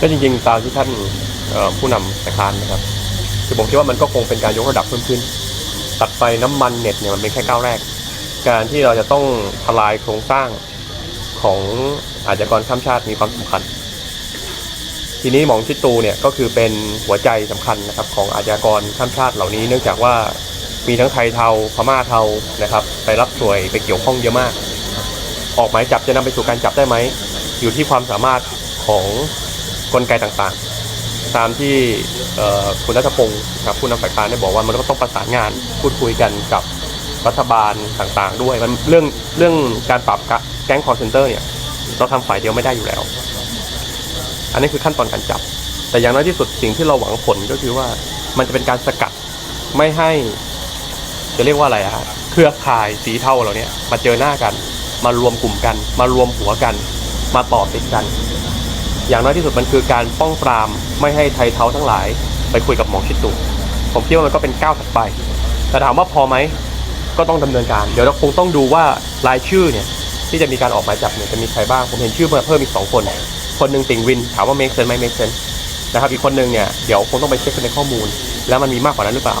ก็จริงๆตามที่ท่านผู้นำฝ่าคานนะครับคือผมคิดว่ามันก็คงเป็นการยกระดับเพิ่มขึ้น ตัดไฟน้ำมันเน็ตเนี่ยมันเป็นแค่ก้าวแรก การที่เราจะต้องทลายโครงสร้างของอาชญากรข้ามชาติมีความสำคัญ ทีนี้หมองชิตูเนี่ยก็คือเป็นหัวใจสำคัญนะครับของอาชญากรข้ามชาติเหล่านี้ เนื่องจากว่ามีทั้งไทยเทาพม่าเทานะครับ ไปรับสวยไปเกี่ยวข้องเยอะมาก ออกหมายจับจะนำไปสู่การจับได้ไหม อยู่ที่ความสามารถของ กลไกต่างๆ ตามที่คุณรัฐพงศ์ครับผู้นำฝ่ายค้านได้บอกว่ามันก็ต้องประสานงานพูดคุยกันกับรัฐบาลต่างๆ ด้วยมันเรื่องเรื่องการปราบแก๊งคอร์เซนเตอร์เนี่ยเราทำฝ่ายเดียวไม่ได้อยู่แล้ว อันนี้คือขั้นตอนการจับ แต่อย่างน้อยที่สุดสิ่งที่เราหวังผลก็คือว่ามันจะเป็นการสกัดไม่ให้ จะเรียกว่าอะไรอะฮะเครือข่ายสีเทาเหล่าเนี้ยมาเจอหน้ากัน มารวมกลุ่มกัน มารวมหัวกัน มาต่อติดกัน อย่างน้อยที่สุดมันคือการป้องปรามไม่ให้ไทยเทาทั้งหลาย ไปคุยกับหมอชิดตุผมคิดว่ามันก็เป็นก้าวถัดไป แต่ถามว่าพอไหมก็ต้องดำเนินการ เดี๋ยวเราคงต้องดูว่ารายชื่อเนี่ยที่จะมีการออกหมายจับเนี่ยจะมีใครบ้าง ผมเห็นชื่อมาเพิ่มอีกสองคน คนหนึ่งติ่งวิน ถามว่า make sense ไหม make sense นะครับอีกคนหนึ่งเนี่ยเดี๋ยวคงต้องไปเช็คในข้อมูล แล้วมันมีมากกว่านั้นหรือเปล่า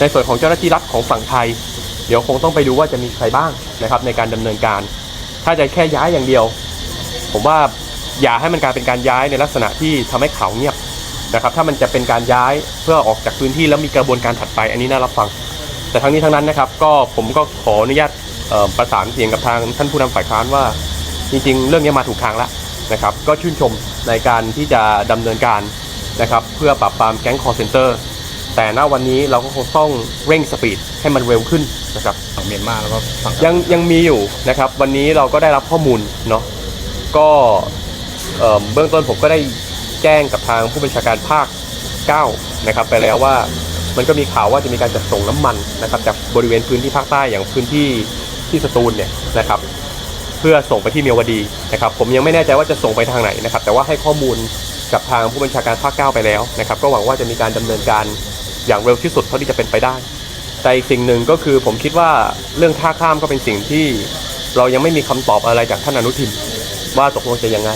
ในส่วนของเจ้าหน้าที่รัฐของฝั่งไทย เดี๋ยวคงต้องไปดูว่าจะมีใครบ้างนะครับในการดำเนินการ ถ้าจะแค่ย้ายอย่างเดียว ผมว่า อย่าให้มันกลายเป็นการย้ายในลักษณะที่ทำให้ข่าวเงียบนะครับถ้ามันจะเป็นการย้ายเพื่อออกจากพื้นที่แล้วมีกระบวนการถัดไป อันนี้น่ารับฟัง แต่ทั้งนี้ทั้งนั้นนะครับ ก็ผมก็ขออนุญาตเอ่อประสานเสียงกับทางท่านผู้นำฝ่ายค้านว่า จริงๆ เรื่องนี้มาถูกทางแล้วนะครับ ก็ชื่นชมในการที่จะดำเนินการนะครับเพื่อปราบปรามแก๊งคอร์เซนเตอร์แต่ณวันนี้เราก็คงต้องเร่งสปีดให้มันเร็วขึ้นนะครับฝั่งเมียนมาแล้วก็ฝั่งยังยังมีอยู่นะครับ วันนี้เราก็ได้รับข้อมูลเนาะก็ เเบื้องต้นผมก็ได้แจ้งกับทางผู้บัญชาการภาค 9 นะครับ ไปแล้วว่ามันก็มีข่าวว่าจะมีการจัดส่งน้ำมันนะครับจากบริเวณพื้นที่ภาคใต้อย่างพื้นที่ที่สตูลเนี่ยนะครับ เพื่อส่งไปที่เมียวดีนะครับ ผมยังไม่แน่ใจว่าจะส่งไปทางไหนนะครับ แต่ว่าให้ข้อมูลกับทางผู้บัญชาการภาค 9 ไปแล้วนะครับ ก็หวังว่าจะมีการดำเนินการอย่างเร็วที่สุดเท่าที่จะเป็นไปได้ แต่อีกสิ่งหนึ่งก็คือผมคิดว่าเรื่องท่าข้ามก็เป็นสิ่งที่เรายังไม่มีคำตอบอะไรจากท่านอนุทินว่าตกลงจะยังไง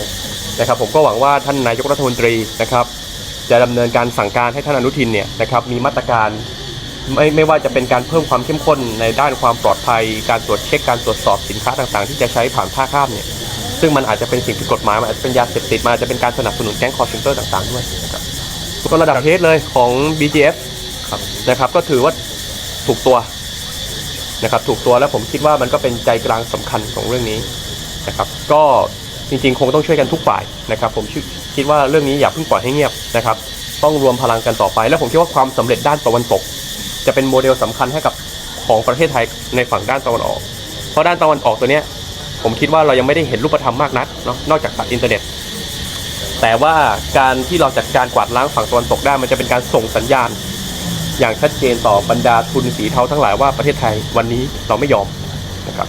นะครับ ผมก็หวังว่าท่านนายกรัฐมนตรีนะครับ จะดำเนินการสั่งการให้ท่านอนุทินเนี่ยนะครับมีมาตรการไม่ไม่ว่าจะเป็นการเพิ่มความเข้มข้นในด้านความปลอดภัย การตรวจเช็คการตรวจสอบสินค้าต่างๆ ที่จะใช้ผ่านท่าข้ามเนี่ยซึ่งมันอาจจะเป็นสิ่งผิดกฎหมายมันอาจจะเป็นยาเสพติดมันอาจจะเป็นการสนับสนุนแก๊งคอร์เซนเตอร์ต่างๆด้วยนะครับกคนระดับเทศเลยของ BGF ครับนะครับก็ถือว่าถูกตัวนะครับถูกตัวแล้วผมคิดว่ามันก็เป็นใจกลางสำคัญของเรื่องนี้นะครับ ก็ จริงๆ คงต้องช่วยกันทุกฝ่ายนะครับผมคิดว่าเรื่องนี้อย่าเพิ่งปล่อยให้เงียบนะครับต้องรวมพลังกันต่อไป แล้วผมคิดว่าความสำเร็จด้านตะวันตก จะเป็นโมเดลสำคัญให้กับของประเทศไทยในฝั่งด้านตะวันออก เพราะด้านตะวันออกตัวเนี้ยผมคิดว่าเรายังไม่ได้เห็นรูปธรรมมากนักเนาะนอกจากตัดอินเทอร์เน็ต แต่ว่าการที่เราจัดการกวาดล้างฝั่งตะวันตกได้มันจะเป็นการส่งสัญญาณ อย่างชัดเจนต่อบรรดาทุนสีเทาทั้งหลายว่าประเทศไทยวันนี้เราไม่ยอมนะครับ